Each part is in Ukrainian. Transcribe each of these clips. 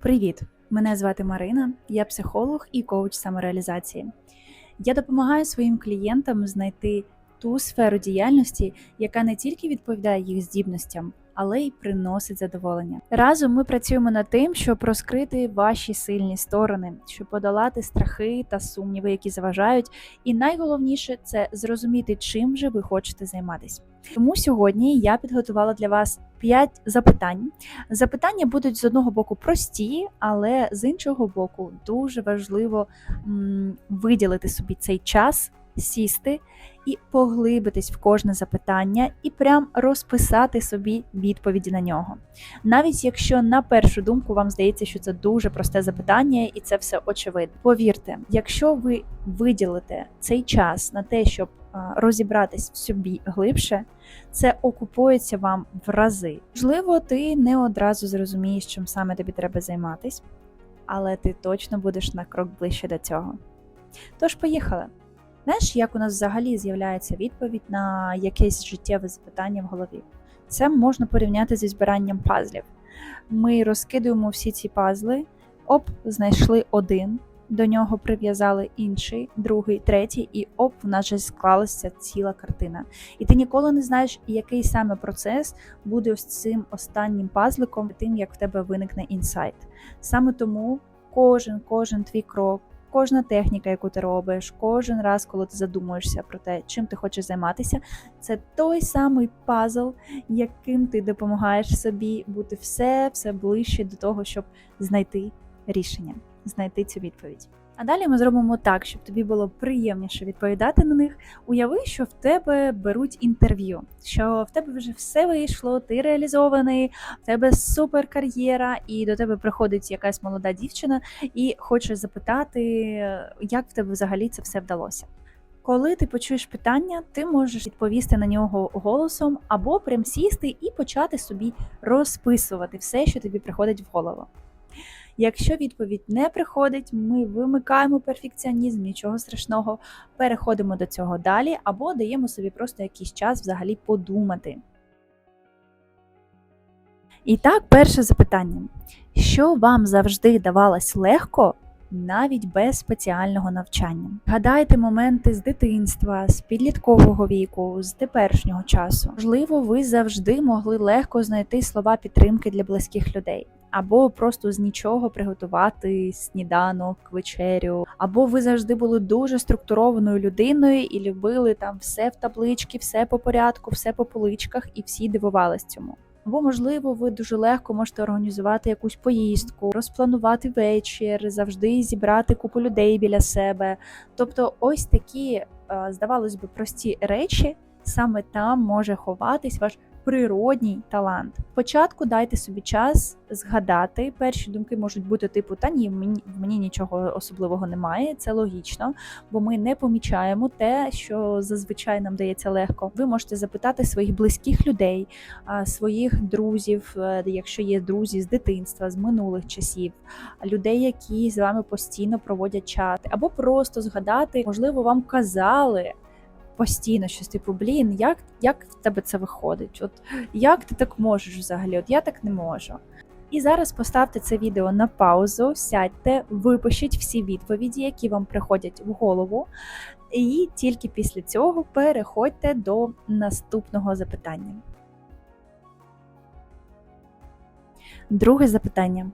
Привіт! Мене звати Марина, я психолог і коуч самореалізації. Я допомагаю своїм клієнтам знайти ту сферу діяльності, яка не тільки відповідає їх здібностям, але й приносить задоволення. Разом ми працюємо над тим, щоб розкрити ваші сильні сторони, щоб подолати страхи та сумніви, які заважають. І найголовніше це зрозуміти, чим же ви хочете займатися. Тому сьогодні я підготувала для вас 5 запитань. Запитання будуть з одного боку прості, але з іншого боку дуже важливо м, виділити собі цей час, сісти і поглибитись в кожне запитання, і прям розписати собі відповіді на нього. Навіть якщо на першу думку вам здається, що це дуже просте запитання, і це все очевидно. Повірте, якщо ви виділите цей час на те, щоб розібратись в собі глибше, це окупується вам в рази. Можливо, ти не одразу зрозумієш, чим саме тобі треба займатись, але ти точно будеш на крок ближче до цього. Тож, поїхали! Знаєш, як у нас взагалі з'являється відповідь на якесь життєве запитання в голові? Це можна порівняти зі збиранням пазлів. Ми розкидуємо всі ці пазли, оп, знайшли один, до нього прив'язали інший, другий, третій, і оп, в нас вже склалася ціла картина. І ти ніколи не знаєш, який саме процес буде ось цим останнім пазликом, тим як в тебе виникне інсайт. Саме тому кожен, кожен твій крок. Кожна техніка, яку ти робиш, кожен раз, коли ти задумуєшся про те, чим ти хочеш займатися, це той самий пазл, яким ти допомагаєш собі бути все все ближче до того, щоб знайти рішення, знайти цю відповідь. А далі ми зробимо так, щоб тобі було приємніше відповідати на них. Уяви, що в тебе беруть інтерв'ю, що в тебе вже все вийшло, ти реалізований, в тебе супер кар'єра, і до тебе приходить якась молода дівчина і хоче запитати, як в тебе взагалі це все вдалося. Коли ти почуєш питання, ти можеш відповісти на нього голосом або прям сісти і почати собі розписувати все, що тобі приходить в голову. Якщо відповідь не приходить, ми вимикаємо перфекціонізм, нічого страшного, переходимо до цього далі, або даємо собі просто якийсь час взагалі подумати. І так, перше запитання: що вам завжди давалось легко, навіть без спеціального навчання? Гадайте моменти з дитинства, з підліткового віку, з теперішнього часу. Можливо, ви завжди могли легко знайти слова підтримки для близьких людей. Або просто з нічого приготувати сніданок, вечерю, або ви завжди були дуже структурованою людиною і любили там все в таблички, все по порядку, все по поличках, і всі дивувались цьому. Або, можливо, ви дуже легко можете організувати якусь поїздку, розпланувати вечір, завжди зібрати купу людей біля себе. Тобто, ось такі, здавалось би, прості речі, саме там може ховатись ваш природній талант. Спочатку дайте собі час згадати. Перші думки можуть бути типу, та ні, в мені, в мені нічого особливого немає. Це логічно, бо ми не помічаємо те, що зазвичай нам дається легко. Ви можете запитати своїх близьких людей, своїх друзів, е, якщо є друзі з дитинства, з минулих часів, людей, які з вами постійно проводять чати, або просто згадати, можливо, вам казали постійно щось типу, блін, як як в тебе це виходить? От як ти так можеш взагалі? От я так не можу. І зараз поставте це відео на паузу, сядьте, випишіть всі відповіді, які вам приходять в голову, і тільки після цього переходьте до наступного запитання. Друге запитання.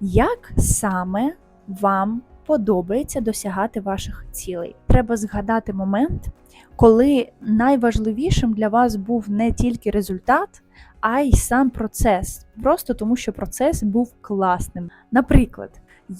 Як саме вам подобається досягати ваших цілей? Треба згадати момент, коли найважливішим для вас був не тільки результат, а й сам процес. Просто тому, що процес був класним. Наприклад,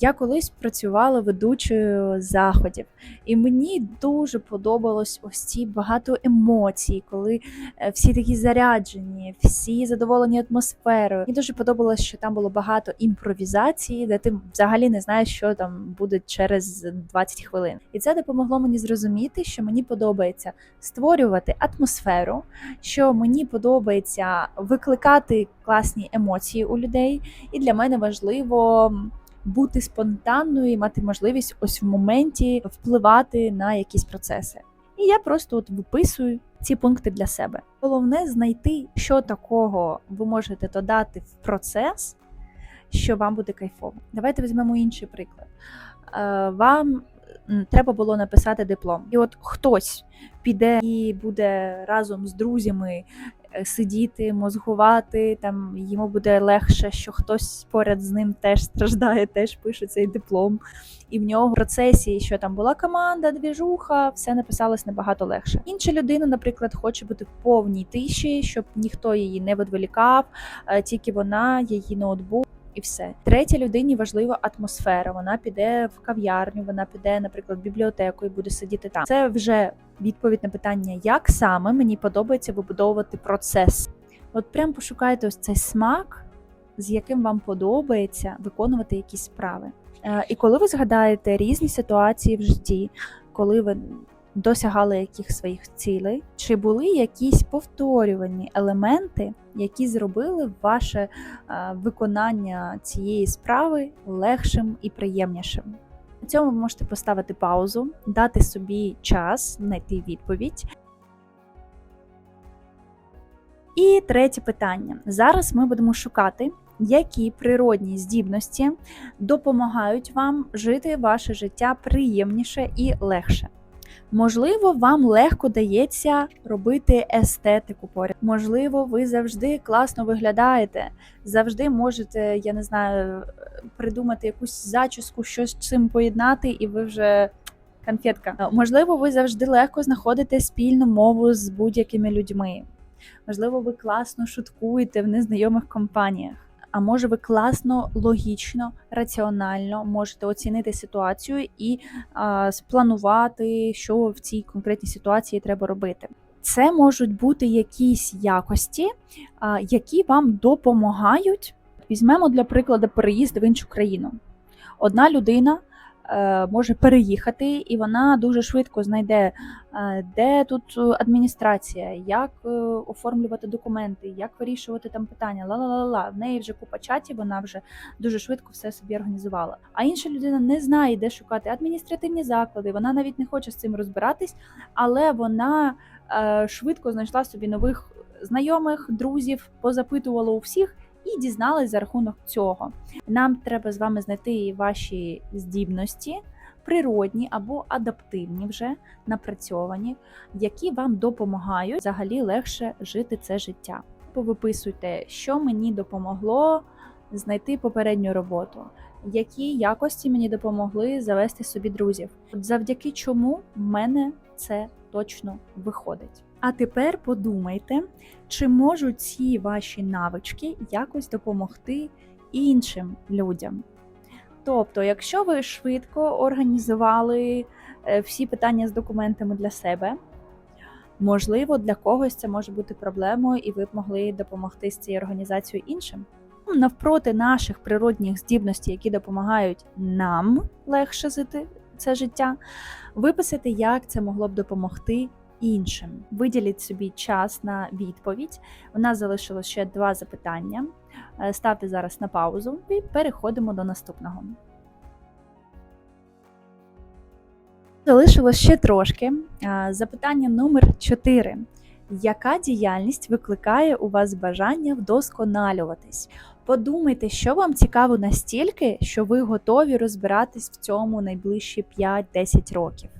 я колись працювала ведучою заходів, і мені дуже подобалось ось ці багато емоцій, коли е, всі такі заряджені, всі задоволені атмосферою. Мені дуже подобалось, що там було багато імпровізації, де ти взагалі не знаєш, що там буде через 20 хвилин. І це допомогло мені зрозуміти, що мені подобається створювати атмосферу, що мені подобається викликати класні емоції у людей, і для мене важливо бути спонтанною і мати можливість ось в моменті впливати на якісь процеси. І я просто от виписую ці пункти для себе. Головне знайти, що такого ви можете додати в процес, що вам буде кайфово. Давайте візьмемо інший приклад. Е, Вам треба було написати диплом, і от хтось піде і буде разом з друзями сидіти, мозгувати. Там йому буде легше, що хтось поряд з ним теж страждає, теж пише цей диплом. І в нього в процесі, що там була команда, двіжуха, все написалось набагато легше. Інша людина, наприклад, хоче бути в повній тиші, щоб ніхто її не відволікав, е, тільки вона, її ноутбук. І все. Третій людині важлива атмосфера. Вона піде в кав'ярню, вона піде, наприклад, в бібліотеку і буде сидіти там. Це вже відповідь на питання, як саме мені подобається вибудовувати процес. От прям пошукайте ось цей смак, з яким вам подобається виконувати якісь справи. Е, І коли ви згадаєте різні ситуації в житті, коли ви досягали яких своїх цілей, чи були якісь повторювані елементи, які зробили ваше е, виконання цієї справи легшим і приємнішим? На цьому ви можете поставити паузу, дати собі час знайти відповідь. І третє питання. Зараз ми будемо шукати, які природні здібності допомагають вам жити ваше життя приємніше і легше. Можливо, вам легко дається робити естетику поряд. Можливо, ви завжди класно виглядаєте, завжди можете, я не знаю, придумати якусь зачіску, щось з цим поєднати, і ви вже конфетка. Можливо, ви завжди легко знаходите спільну мову з будь-якими людьми. Можливо, ви класно шуткуєте в незнайомих компаніях. А може, ви класно, логічно, раціонально можете оцінити ситуацію і а, спланувати, що в цій конкретній ситуації треба робити. Це можуть бути якісь якості, а, які вам допомагають. Візьмемо для прикладу переїзд в іншу країну. Одна людина може переїхати, і вона дуже швидко знайде, е, де тут адміністрація, як е, оформлювати документи, як вирішувати там питання. Ла-ла-ла-ла. В неї вже купа чатів, вона вже дуже швидко все собі організувала. А інша людина не знає, де шукати адміністративні заклади. Вона навіть не хоче з цим розбиратись, але вона е, швидко знайшла собі нових знайомих, друзів, позапитувала у всіх. І дізналась за рахунок цього. Нам треба з вами знайти ваші здібності, природні або адаптивні, вже напрацьовані, які вам допомагають взагалі легше жити це життя. Повиписуйте, що мені допомогло знайти попередню роботу, які якості мені допомогли завести собі друзів, завдяки чому в мене це точно виходить. А тепер подумайте, чи можуть ці ваші навички якось допомогти іншим людям. Тобто, якщо ви швидко організували е, всі питання з документами для себе, можливо, для когось це може бути проблемою, і ви б могли допомогти з цією організацією іншим. Навпроти наших природних здібностей, які допомагають нам легше жити це життя, виписати, як це могло б допомогти іншим. Виділіть собі час на відповідь. У нас залишилось ще два запитання. Е, Ставте зараз на паузу і переходимо до наступного. Залишилось ще трошки. Е, Запитання номер 4. Яка діяльність викликає у вас бажання вдосконалюватись? Подумайте, що вам цікаво настільки, що ви готові розбиратись в цьому найближчі 5-10 років.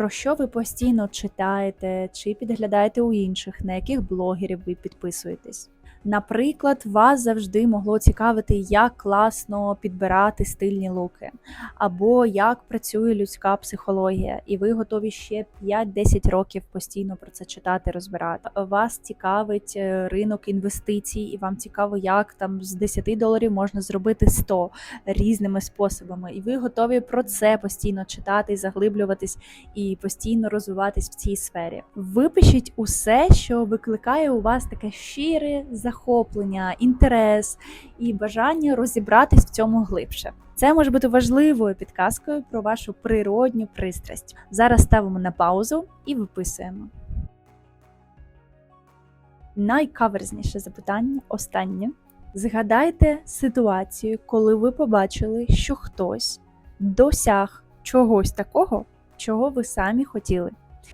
Про що ви постійно читаєте чи підглядаєте у інших, на яких блогерів ви підписуєтесь? Наприклад, вас завжди могло цікавити, як класно підбирати стильні луки, або як працює людська психологія, і ви готові ще 5-10 років постійно про це читати, розбирати. Вас цікавить е, ринок інвестицій, і вам цікаво, як там з 10 доларів можна зробити 100 різними способами. І ви готові про це постійно читати, заглиблюватись і постійно розвиватись в цій сфері. Випишіть усе, що викликає у вас таке щире захоплення, інтерес і бажання розібратись в цьому глибше. Це може бути важливою підказкою про вашу природню пристрасть. Зараз ставимо на паузу і виписуємо. Найкаверзніше запитання останнє. Згадайте ситуацію, коли ви побачили, що хтось досяг чогось такого, чого ви самі хотіли.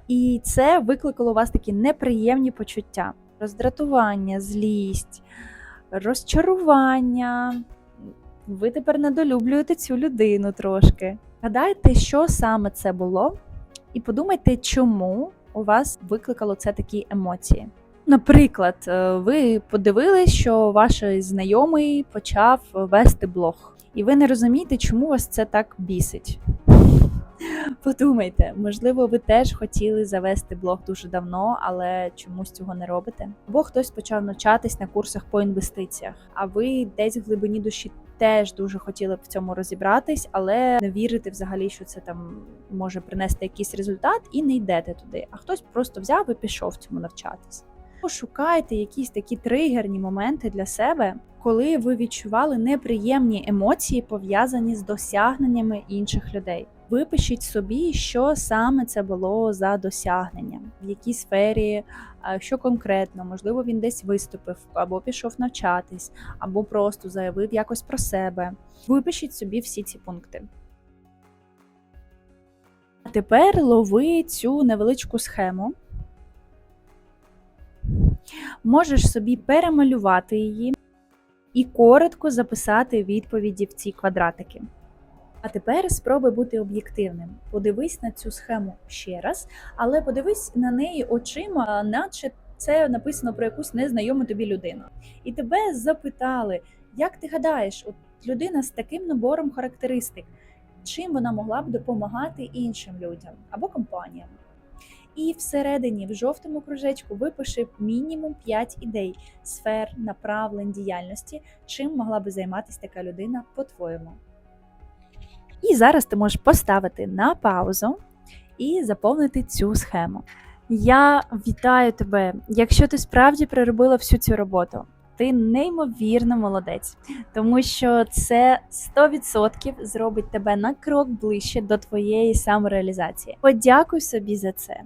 І це викликало у вас такі неприємні почуття: роздратування, злість, розчарування, ви тепер недолюблюєте цю людину трошки. Гадайте, що саме це було, і подумайте, чому у вас викликало це такі емоції. Наприклад, е, ви подивились, що ваш знайомий почав вести блог, і ви не розумієте, чому вас це так бісить. Подумайте, можливо, ви теж хотіли завести блог дуже давно, але чомусь цього не робите. Або хтось почав навчатись на курсах по інвестиціях, а ви десь в глибині душі теж дуже хотіли б в цьому розібратись, але не вірите взагалі, що це там може принести якийсь результат, і не йдете туди. А хтось просто взяв і пішов цьому навчатись. Пошукайте якісь такі тригерні моменти для себе, коли ви відчували неприємні емоції, пов'язані з досягненнями інших людей. Випишіть собі, що саме це було за досягнення, в якій сфері, що конкретно, можливо, він десь виступив, або пішов навчатись, або просто заявив якось про себе. Випишіть собі всі ці пункти. А тепер лови цю невеличку схему. Можеш собі перемалювати її і коротко записати відповіді в ці квадратики. А тепер спробуй бути об'єктивним. Подивись на цю схему ще раз, але подивись на неї очима, наче це написано про якусь незнайому тобі людину. І тебе запитали, як ти гадаєш, от людина з таким набором характеристик, чим вона могла б допомагати іншим людям або компаніям? І всередині, в жовтому кружечку, випиши мінімум 5 ідей, сфер, направлень діяльності, чим могла би займатися така людина по-твоєму. І зараз ти можеш поставити на паузу і заповнити цю схему. Я вітаю тебе! Якщо ти справді проробила всю цю роботу, ти неймовірно молодець, тому що це 100% зробить тебе на крок ближче до твоєї самореалізації. Подякуй собі за це.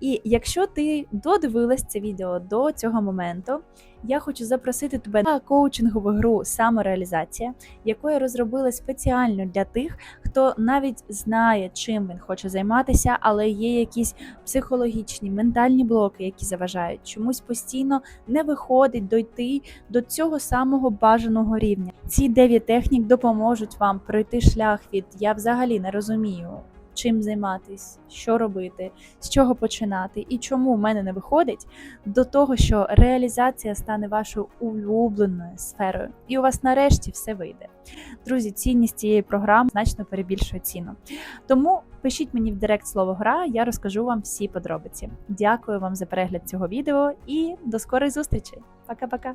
І якщо ти додивилась це відео до цього моменту, я хочу запросити тебе на коучингову гру самореалізація, яку я розробила спеціально для тих, хто навіть знає, чим він хоче займатися, але є якісь психологічні, ментальні блоки, які заважають, чомусь постійно не виходить дойти до цього самого бажаного рівня. Ці 9 технік допоможуть вам пройти шлях від я взагалі не розумію. Чим займатись, що робити, з чого починати і чому в мене не виходить, до того, що реалізація стане вашою улюбленою сферою, і у вас нарешті все вийде. Друзі, цінність цієї програми значно перебільшує ціну. Тому пишіть мені в директ слово гра, я розкажу вам всі подробиці. Дякую вам за перегляд цього відео і до скорої зустрічі. Пока-пока!